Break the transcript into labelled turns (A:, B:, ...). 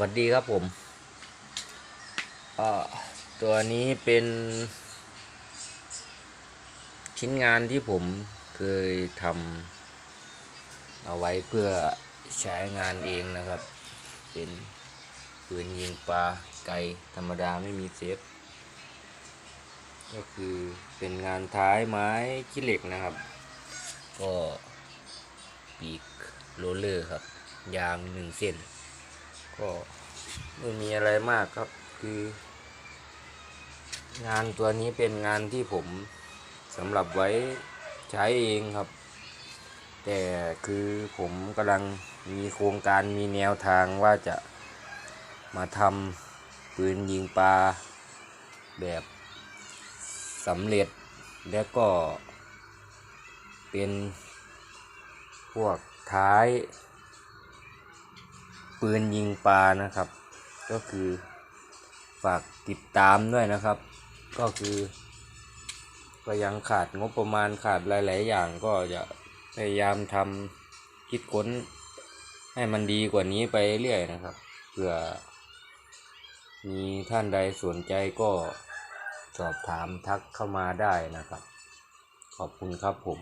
A: วัสดีครับผมตัวนี้เป็นชิ้นงานที่ผมเคยทำเอาไว้เพื่อใช้งานเองนะครับ เป็นปืนยิงปลาไกธรรมดาไม่มีเซฟ ก็คือเป็นงานท้ายไม้ขี้เหล็กนะครับ ก็ปีกโรลเลอร์ครับ ยางหนึ่งเส้น ก็ไม่มีอะไรมากครับ คือ งานตัวนี้เป็นงานที่ผมสำหรับไว้ใช้เองครับ แต่คือผมกำลังมีโครงการมีแนวทางว่าจะมาทำปืนยิงปลาแบบสำเร็จแล้วก็เป็นพวกท้าย ปืนยิงปลานะครับ ก็คือฝากติดตามด้วยนะครับ ก็คือก็ยังขาดงบประมาณขาดหลาย ๆ อย่างก็จะพยายามทำคิดค้นให้มันดีกว่านี้ไปเรื่อยนะครับเผื่อมีท่านใดสนใจก็สอบถามทักเข้ามาได้นะครับ ขอบคุณครับผม